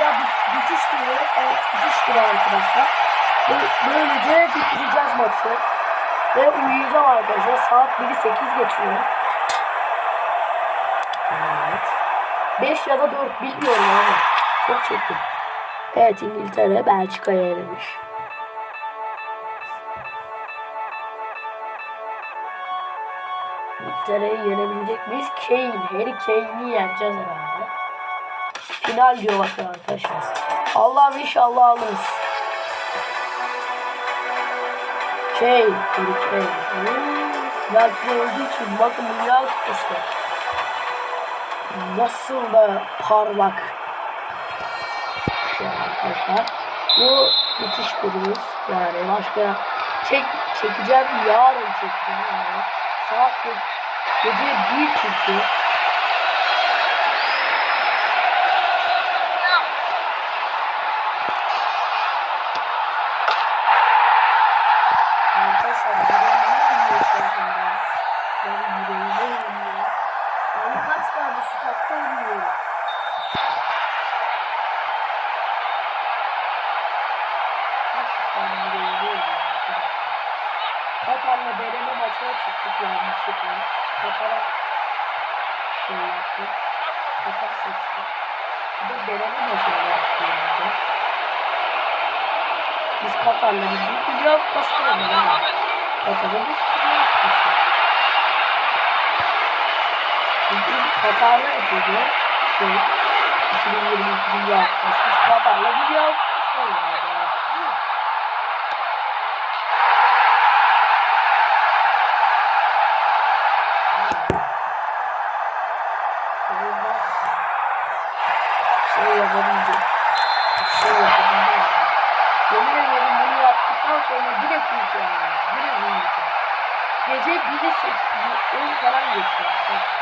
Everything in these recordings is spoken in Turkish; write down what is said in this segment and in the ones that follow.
dakika bit bitiş turu. Evet bitiş turu arkadaşlar. Bö- Böylece bitireceğiz maçı. Ve uyuyacağım arkadaşlar. Saat 1'i 8 geçiyor. Evet. 5 ya da 4 bilmiyorum ama. Çok çektim. Evet İngiltere Belçika'ya elemiş. İngiltere'yi yenebilecek miyiz? Kane, Harry Kane'i yeneceğiz herhalde. Final diyor bakın arkadaşlar. Allah'ım inşallah alırız. Harry Kane. Hmm, Final turu olduğu için bakın Dünya Kupası. Nasıl da parlak. Şu arkadaşlar. Bu bitiş turumuz. Yani başka çek, çekeceğim yarın çekeceğim yani. Saat ge- gece bir çünkü. Arkadaşlar yüreğime iniyor şu anda. Yani yüreğime iniyor. Yani kaç tane şu takta bilmiyorum. Kaç tane yüreğime iniyor arkadaşlar. Katar'la deneme maçına çıktık yanlışlıkla. Katar'a şey yaptık. Katar seçtik. Bir de deneme maçına yani. Biz Katar'la bir. Katar'ın bir. Bugün Katar'la yapıldı. Şey, 2022 dünya kupası. Biz Katar'la dünya kupası oynadık. Sonunda şey yapabildim. Şey yapabildim yani. Yemin ederim bunu yaptıktan sonra direkt uyuyacağım. Direkt uyuyacağım. Gece biri seçtim. On falan geçiyor.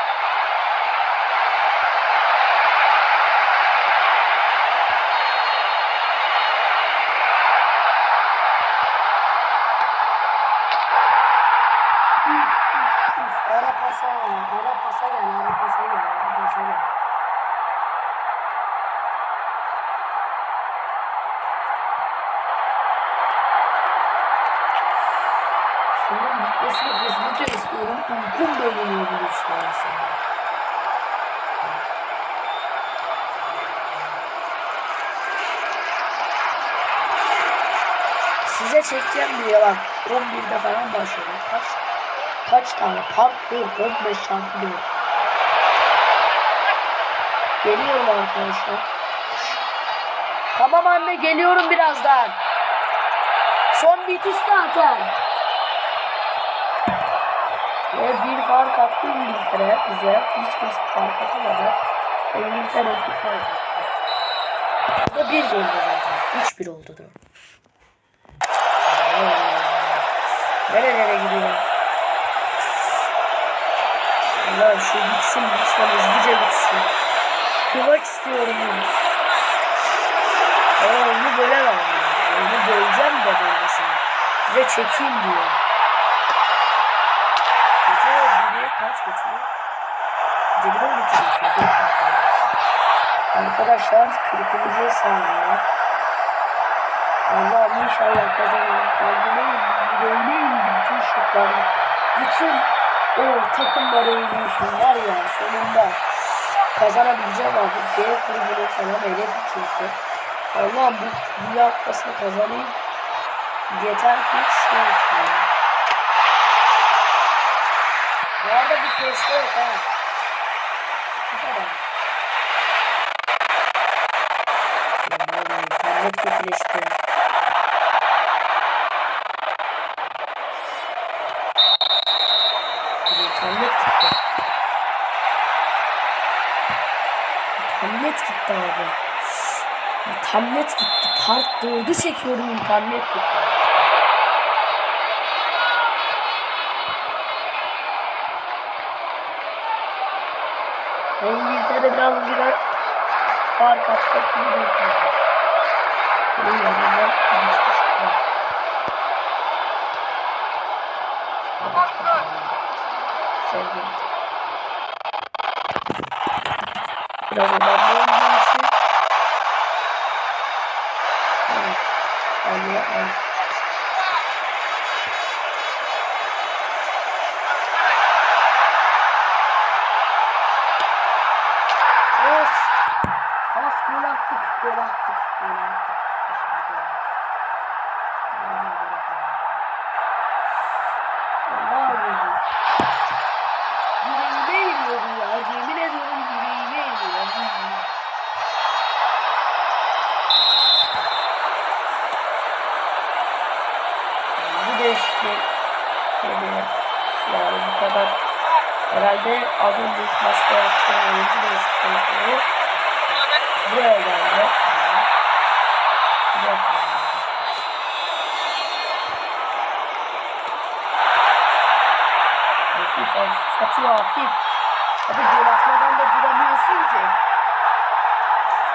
Şunun bitmesini hızlıca istiyorum. Uykum bölünüyor bunu sana. Size çekeceğim diye bak 11'de falan başladım. Kaç kaç tane? Part 4, 15 çarpı 4. Geliyorum arkadaşlar. Tamam anne geliyorum birazdan. Son bitiş zaten. Ve bir fark attı İngiltere bize. Hiç kimse fark atamadı. İngiltere bir fark attı. Bu da bir oldu zaten. 3-1 oldu durum. Nerelere gidiyor? Allah şu bitsin lütfen hızlıca bitsin. Kırmak istiyorum bunu. Ama oyunu bölemem. Oyunu böleceğim de bölmesine. Size çekeyim diyor. Gece biri kaç geçiyor? Gece biri 12 geçiyor. Dört dakika. Arkadaşlar 40. saniye. Allah'ım inşallah kazanırım. Kalbime indi bütün şutlarım. Bütün o takımlara inmişim var ya sonunda kazanabileceğim abi. D grubunu falan eledim çünkü. Allah'ım bu dünya kupasını kazanayım. Yeter ki ya. Bu arada bir teste yok ha. İnternet gitti. İnternet gitti abi. İnternet gitti. Part 4'ü çekiyorum internet gitti. İngiltere biraz biraz fark atacak gibi bekliyorum. Bunun yanından sevgilim. Biraz ilerleyelim. Evet. Allah'a emanet. Of. Of gol attık, gol attık, gol attık. Kadar herhalde az önceki maçta yaptığım oyuncu değişiklikleri buraya geldi. Geldi. Hafif hafif atıyor hafif. Abi gol atmadan da duramıyorsun ki.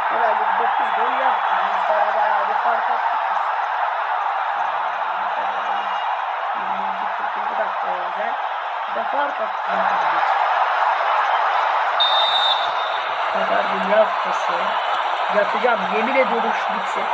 Herhalde bir 9 gol yaptı. Bizlere bayağı bir fark attık Bize fark attı zaten. Kadar Dünya Kupası. Yatacağım. Yemin ediyorum şu bitsin.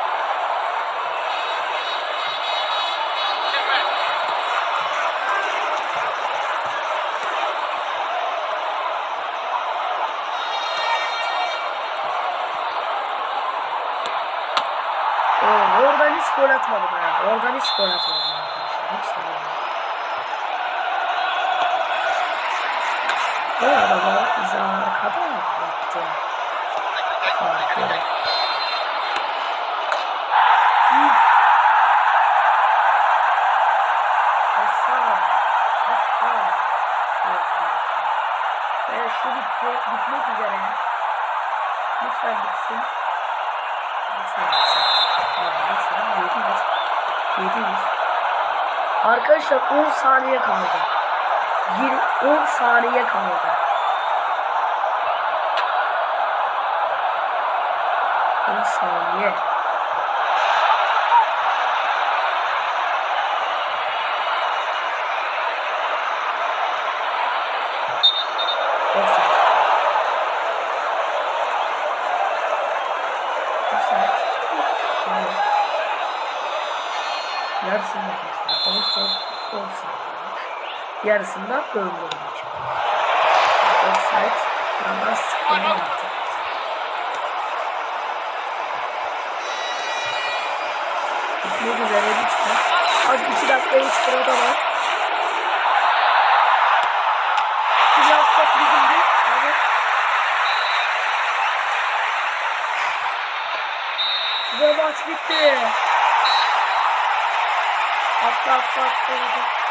Oradan hiç gol atmadım ha. Oradan hiç gol atmadım arkadaşlar. Hiç Neyse. Evet şu bitti. Bitmek üzere. Lütfen bitsin. Lütfen bitsin. Tamam lütfen. Yedi bir. Yedi bir. Arkadaşlar 10 saniye kaldı. 20, 10 saniye kaldı. 10 saniye. Yarısında kesin. Offside. Yarısında önde olacak. Offside. Az 2 dakika ekstra da var. Dünya Kupası bizimdi. Evet. Ve maç bitti. Atla atla atla. atla.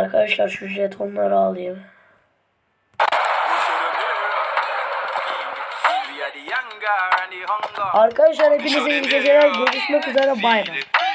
Arkadaşlar şu jetonları alayım. Arkadaşlar hepinize iyi geceler. Görüşmek üzere. Bay bay.